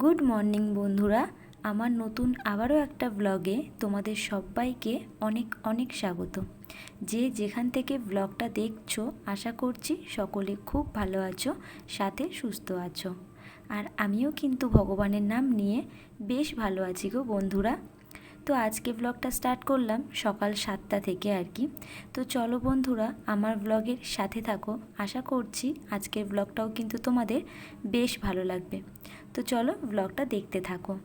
Good morning বন্ধুরা। আমার নতুন আবারও একটা ব্লগে তোমাদের সবাইকে অনেক অনেক স্বাগত। যে যেখান থেকে ব্লগটা দেখছ, আশা করছি সকলে খুব ভালো আছো, সাথে সুস্থ আছো। আর আমিও কিন্তু ভগবানের নাম নিয়ে বেশ ভালো আছি গো বন্ধুরা। তো আজকে ব্লগটা স্টার্ট করলাম সকাল সাতটা থেকে আর কি। তো চলো বন্ধুরা, আমার ব্লগের সাথে থাকো। আশা করছি আজকের ব্লগটাও কিন্তু তোমাদের বেশ ভালো লাগবে। তো চলো ব্লগটা দেখতে থাকো।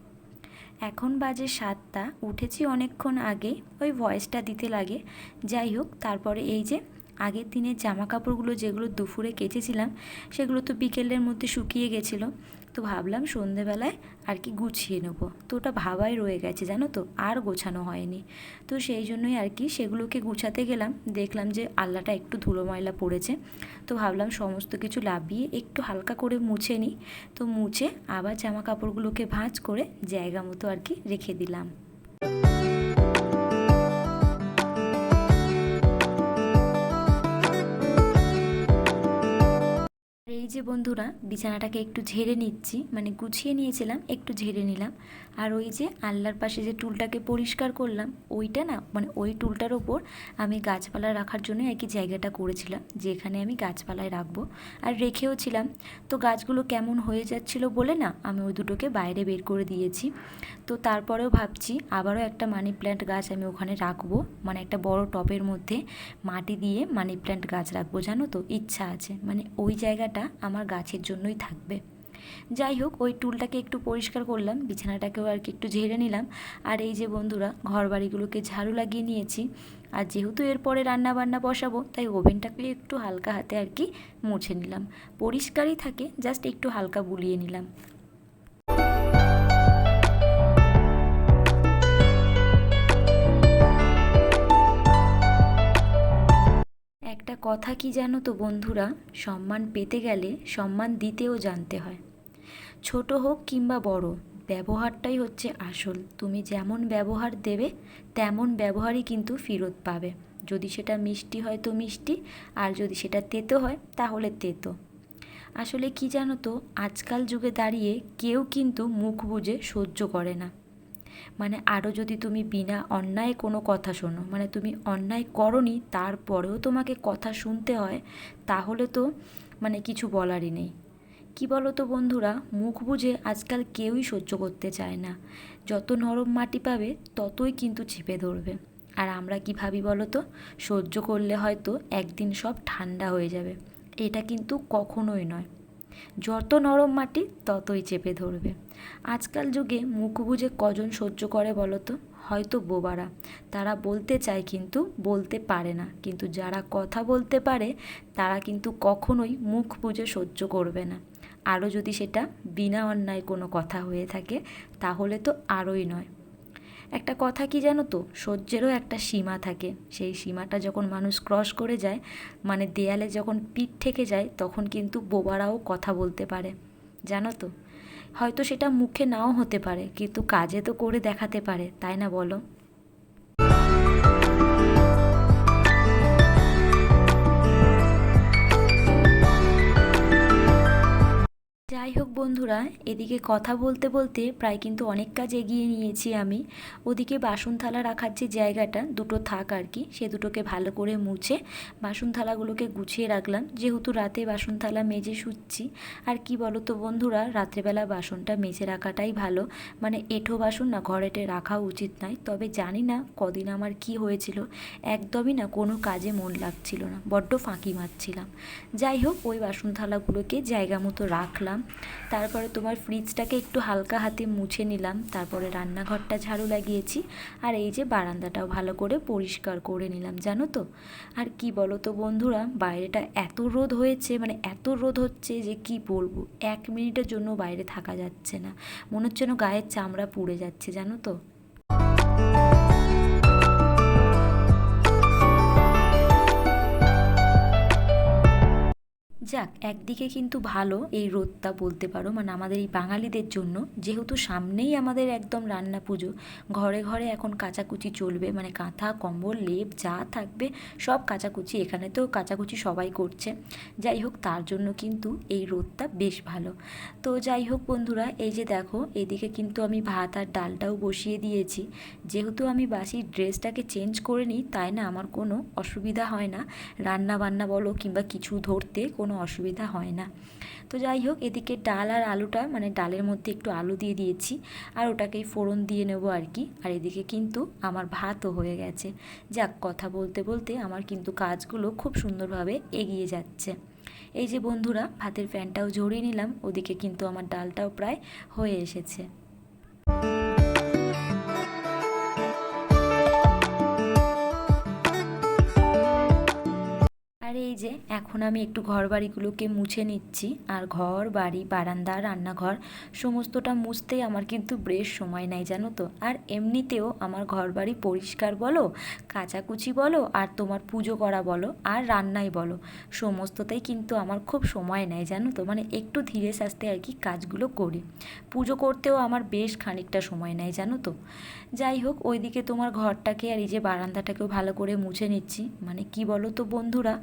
এখন বাজে সাতটা, উঠেছি অনেকক্ষণ আগে, ওই ভয়েসটা দিতে লাগে। যাই হোক, তারপরে এই যে আগের দিনের জামা কাপড়গুলো যেগুলো দুপুরে কেচেছিলাম, সেগুলো তো বিকেলের মধ্যে শুকিয়ে গেছিল। তো ভাবলাম সন্ধেবেলায় আর কি গুছিয়ে নেব। তো ওটা ভাবাই রয়ে গেছে, জানো তো? আর গোছানো হয়নি। তো সেই জন্যই আর কি সেগুলোকে গুছাতে গেলাম। দেখলাম যে আল্লাটা একটু ধুলো ময়লা পড়েছে। তো ভাবলাম সমস্ত কিছু লাভিয়ে একটু হালকা করে মুছে নিই। তো মুছে আবার জামা কাপড়গুলোকে ভাঁজ করে জায়গা মতো আর কি রেখে দিলাম। যে বন্ধুরা, বিছানাটাকে একটু ঝেড়ে নিচ্ছি মানে গুছিয়ে নিয়েছিলাম, একটু ঝেড়ে নিলাম। আর ওই যে আল্লার পাশে যে টুলটাকে পরিষ্কার করলাম, ওইটা না মানে ওই টুলটার ওপর আমি গাছপালা রাখার জন্য কি জায়গাটা করেছিলাম, যেখানে আমি গাছপালায় রাখব। আর রেখেও ছিলাম। তো গাছগুলো কেমন হয়ে যাচ্ছিল বলে না, আমি ওই দুটোকে বাইরে বের করে দিয়েছি। তো তারপরেও ভাবছি, আবারও একটা মানি প্ল্যান্ট গাছ আমি ওখানে রাখব মানে একটা বড় টবের মধ্যে মাটি দিয়ে মানি প্ল্যান্ট গাছ রাখব, জানো তো? ইচ্ছা আছে। মানে ওই জায়গাটা আমার গাছের জন্যই থাকবে। যাই হোক, ওই টুলটাকে একটু পরিষ্কার করলাম, বিছানাটাকেও আর কি একটু ঝেড়ে নিলাম। আর এই যে বন্ধুরা ঘর বাড়িগুলোকে ঝাড়ু লাগিয়ে নিয়েছি। আর যেহেতু এরপরে রান্না বান্না বসাবো, তাই ওভেনটাকে একটু হালকা হাতে আর কি মুছে নিলাম। পরিষ্কারই থাকে, জাস্ট একটু হালকা বুলিয়ে নিলাম। কথা কি জানো তো বন্ধুরা? সম্মান পেতে গেলে সম্মান দিতেও জানতে হয়। ছোট হোক কিংবা বড়, ব্যবহারটাই হচ্ছে আসল। তুমি যেমন ব্যবহার দেবে, তেমন ব্যবহারই কিন্তু ফেরত পাবে। যদি সেটা মিষ্টি হয় তো মিষ্টি, আর যদি সেটা তেতো হয় তাহলে তেতো। আসলে কি জানো তো, আজকাল যুগে দাঁড়িয়ে কেউ কিন্তু মুখ বুঝে সহ্য করে না। মানে আরও যদি তুমি বিনা অন্যায় কোনো কথা শোনো মানে তুমি অন্যায় করনি, তারপরেও তোমাকে কথা শুনতে হয়, তাহলে তো মানে কিছু বলারই নেই। কি বলো তো বন্ধুরা, মুখ বুঝে আজকাল কেউই সহ্য করতে চায় না। যত নরম মাটি পাবে, ততই কিন্তু চেপে ধরবে। আর আমরা কি ভাবি বলো তো সহ্য করলে হয়তো একদিন সব ঠান্ডা হয়ে যাবে। এটা কিন্তু কখনোই নয়। যত নরম মাটি, ততই চেপে ধরবে। আজকাল যুগে মুখ বুঝে কজন সহ্য করে বলো তো? হয়তো বোবারা। তারা বলতে চায় কিন্তু বলতে পারে না। কিন্তু যারা কথা বলতে পারে, তারা কিন্তু কখনোই মুখ বুঝে সহ্য করবে না। আরও যদি সেটা বিনা অন্যায় কোনো কথা হয়ে থাকে, তাহলে তো আরোই নয়। একটা কথা কি জানো তো? সহ্যেরও একটা সীমা থাকে। সেই সীমাটা যখন মানুষ ক্রস করে যায় মানে দেয়ালে যখন পিঠ থেকে যায়, তখন কিন্তু বোবারাও কথা বলতে পারে। জানো তো? হয়তো সেটা মুখে নাও হতে পারে, কিন্তু কাজে তো করে দেখাতে পারে, তাই না বলো? বন্ধুরা, এদিকে কথা বলতে বলতে প্রায় কিন্তু অনেক কাজ এগিয়ে নিয়েছি আমি। ওদিকে বাসন থালা রাখার যে জায়গাটা, দুটো থাক আর কি, সে দুটোকে ভালো করে মুছে বাসন থালাগুলোকে গুছিয়ে রাখলাম। যেহেতু রাতে বাসন থালা মেজে শুচ্ছি, আর কি বলো তো বন্ধুরা, রাত্রেবেলা বাসনটা মেজে রাখাটাই ভালো। মানে এঁঠো বাসন না ঘরেটে রাখা উচিত নয়। তবে জানি না কদিন আমার কি হয়েছিল, একদমই না কোনো কাজে মন লাগছিল না, বড্ড ফাঁকি মারছিলাম। যাই হোক, ওই বাসন থালাগুলোকে জায়গা মতো রাখলাম। তারপরে তোমার ফ্রিজটাকে একটু হালকা হাতে মুছে নিলাম। তারপরে রান্নাঘরটা ঝাড়ু লাগিয়েছি। আর এই যে বারান্দাটাও ভালো করে পরিষ্কার করে নিলাম, জানো তো? আর কি বলো তো বন্ধুরা, বাইরেটা এত রোদ হয়েছে মানে এত রোদ হচ্ছে যে কি বলব? এক মিনিটের জন্য বাইরে থাকা যাচ্ছে না। মনে হচ্ছে গায়ের চামড়া পুড়ে যাচ্ছে, জানো তো? যাক, একদিকে কিন্তু ভালো এই রোদটা বলতে পারো। মানে আমাদের এই বাঙালিদের জন্য, যেহেতু সামনেই আমাদের একদম রান্না পুজো, ঘরে ঘরে এখন কাচাকুচি চলবে। মানে কাঁথা, কম্বল, লেপ যা থাকবে, সব কাচাকুচি এখানে তো কাচাকুচি সবাই করছে। যাই হোক, তার জন্য কিন্তু এই রোদটা বেশ ভালো। তো যাই হোক বন্ধুরা, এই যে দেখো, এদিকে কিন্তু আমি ভাত আর ডালটাও বসিয়ে দিয়েছি। যেহেতু আমি বাসি ড্রেসটাকে চেঞ্জ করে নিই, তাই না, আমার কোনো অসুবিধা হয় না। রান্না বান্না বলো কিংবা কিছু ধরতে কোনো অসুবিধা হয় না। তো যাই হোক, এদিকে ডাল আর আলুটা মানে ডালের মধ্যে একটু আলু দিয়ে দিয়েছি, আর ওটাকেই ফোড়ন দিয়ে নেব আর কি। আর এদিকে কিন্তু আমার ভাতও হয়ে গেছে। যাক, কথা বলতে বলতে আমার কিন্তু কাজগুলো খুব সুন্দরভাবে এগিয়ে যাচ্ছে। এই যে বন্ধুরা, ভাতের ফ্যানটাও ঝরিয়ে নিলাম, ওদিকে কিন্তু আমার ডালটাও প্রায় হয়ে এসেছে। যে এখন আমি একটু ঘর বাড়িগুলোকে মুছে নিচ্ছি। আর ঘর, বাড়ি, বারান্দা, রান্নাঘর, সমস্তটা মুছতেই আমার কিন্তু বেশ সময় নেয়, জানো তো। আর এমনিতেও আমার ঘর বাড়ি পরিষ্কার বলো, কাচাকুচি বলো, আর তোমার পুজো করা বলো, আর রান্নাই বলো সমস্তটাই কিন্তু আমার খুব সময় নেয়, জানো তো। মানে একটু ধীরে সাস্তে আর কি কাজগুলো করি। পুজো করতেও আমার বেশ খানিকটা সময় নেয়, জানো তো। যাই হোক, ওইদিকে তোমার ঘরটাকে আর এই যে বারান্দাটাকেও ভালো করে মুছে নিচ্ছি। মানে কি বলো তো বন্ধুরা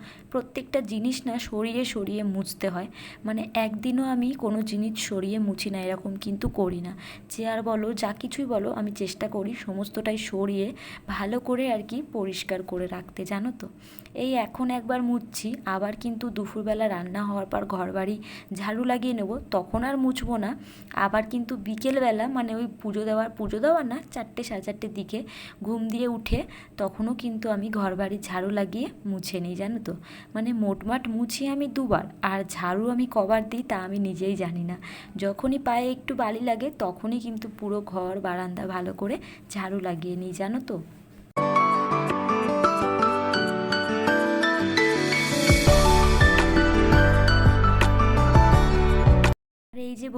প্রত্যেকটা জিনিস না সরিয়ে সরিয়ে মুছতে হয়। মানে একদিনও আমি কোনো জিনিস সরিয়ে মুছি না, এরকম কিন্তু করি না। চেয়ার বলো, যা কিছুই বলো, আমি চেষ্টা করি সমস্তটাই সরিয়ে ভালো করে আর কি পরিষ্কার করে রাখতে, জানো তো? এই এখন একবার মুছছি, আবার কিন্তু দুপুরবেলা রান্না হওয়ার পর ঘর বাড়ি ঝাড়ু লাগিয়ে নেব, তখন আর মুছবো না। আবার কিন্তু বিকেলবেলা মানে ওই পুজো দেওয়ার পুজো দেওয়ার না, চারটে সাড়ে চারটের দিকে ঘুম দিয়ে উঠে তখনও কিন্তু আমি ঘর বাড়ি ঝাড়ু লাগিয়ে মুছে নিই, জানো তো। মানে মোটমাট মুছি আমি দুবার, আর ঝাড়ু আমি কবার দিই তা আমি নিজেই জানি না। যখনই পায়ে একটু বালি লাগে, তখনই কিন্তু পুরো ঘর, বারান্দা ভালো করে ঝাড়ু লাগিয়ে নিই, জানো তো।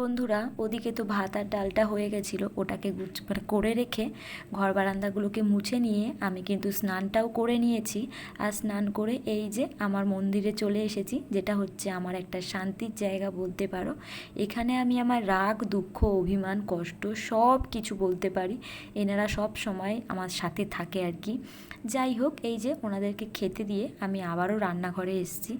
বন্ধুরা, ওদিকে তো ভাত আর ডালটা হয়ে গেছিল। ওটাকে গুছ মানে করে রেখে ঘর বারান্দাগুলোকে মুছে নিয়ে আমি কিন্তু স্নানটাও করে নিয়েছি। আর স্নান করে এই যে আমার মন্দিরে চলে এসেছি, যেটা হচ্ছে আমার একটা শান্তির জায়গা বলতে পারো। এখানে আমি আমার রাগ, দুঃখ, অভিমান, কষ্ট সব কিছু বলতে পারি। এনারা সব সময় আমার সাথে থাকে আর কি। যাই হোক, এই যে ওনাদেরকে খেতে দিয়ে আমি আবারও রান্নাঘরে এসেছি।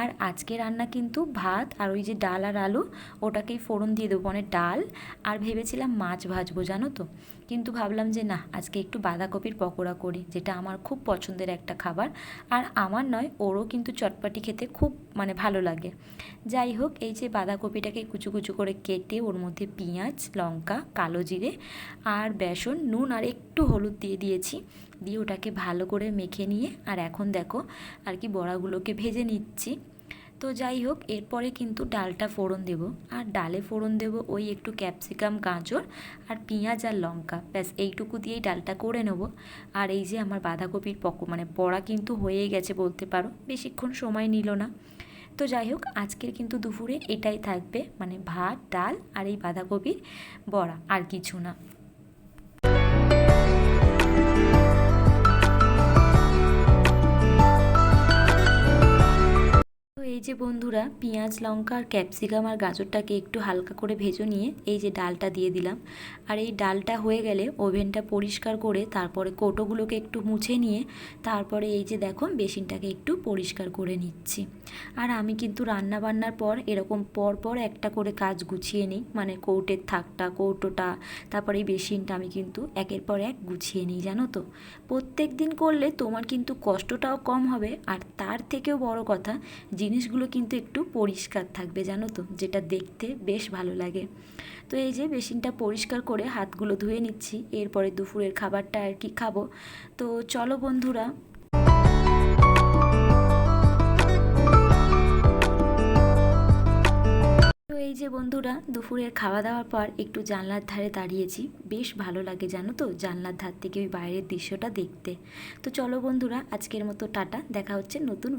আর আজকে রান্না কিন্তু ভাত আর ওই যে ডাল আর আলু, ওটাকেই ফোড়ন দিয়ে দেবো মানে ডাল আর ভেবেছিলাম মাছ ভাজবো, জানো তো? কিন্তু ভাবলাম যে না, আজকে একটু বাঁধাকপির পকোড়া করি, যেটা আমার খুব পছন্দের একটা খাবার। আর আমার নয়, ওরও কিন্তু চটপাটি খেতে খুব মানে ভালো লাগে। যাই হোক, এই যে বাঁধাকপিটাকে কুচু কুচু করে কেটে ওর মধ্যে পেঁয়াজ, লঙ্কা, কালো জিরে আর বেসন, নুন আর একটু হলুদ দিয়ে দিয়েছি। দিয়ে ওটাকে ভালো করে মেখে নিয়ে, আর এখন দেখো আর কি বড়াগুলোকে ভেজে নিচ্ছি। তো যাই হোক, এরপরে কিন্তু ডালটা ফোড়ন দেব। আর ডালে ফোড়ন দেব ওই একটু ক্যাপসিকাম, গাজর আর পেঁয়াজ আর লঙ্কা। ব্যাস, এইটুকু দিয়েই ডালটা করে নেব। আর এই যে আমার বাঁধাকপির পকো মানে বড়া কিন্তু হয়েই গেছে বলতে পারো, বেশিক্ষণ সময় নিল না। তো যাই হোক, আজকের কিন্তু দুপুরে এটাই থাকবে মানে ভাত, ডাল আর এই বাঁধাকপির বড়া, আর কিছু না। এই যে বন্ধুরা, পেঁয়াজ, লঙ্কা আর ক্যাপসিকাম আর গাজরটাকে একটু হালকা করে ভেজে নিয়ে এই যে ডালটা দিয়ে দিলাম। আর এই ডালটা হয়ে গেলে ওভেনটা পরিষ্কার করে তারপরে কোটোগুলোকে একটু মুছে নিয়ে তারপরে এই যে দেখো বেসিনটাকে একটু পরিষ্কার করে নিচ্ছি। আর আমি কিন্তু রান্না বান্নার পর এরকম পর পর একটা করে কাজ গুছিয়ে নিই মানে কৌটের থাকটা, কৌটোটা, তারপরে এই বেসিনটা আমি কিন্তু একের পর এক গুছিয়ে নিই, জানো তো? প্রত্যেক দিন করলে তোমার কিন্তু কষ্টটাও কম হবে। আর তার থেকেও বড় কথা জিনিসগুলো কিন্তু একটু পরিষ্কার থাকবে, জানো তো? যেটা দেখতে বেশ ভালো লাগে। তো এই যে বেসিনটা পরিষ্কার করে হাতগুলো ধুয়ে নিচ্ছি, এরপরে দুপুরের খাবারটা আর কি খাব। তো চলো বন্ধুরা। এই যে বন্ধুরা, দুপুরের খাওয়া দাওয়ার পর একটু জানলার ধারে দাঁড়িয়েছি। বেশ ভালো লাগে, জানো তো, জানলার ধার থেকে ওই বাইরের দৃশ্যটা দেখতে। তো চলো বন্ধুরা, আজকের মতো টাটা, দেখা হচ্ছে নতুন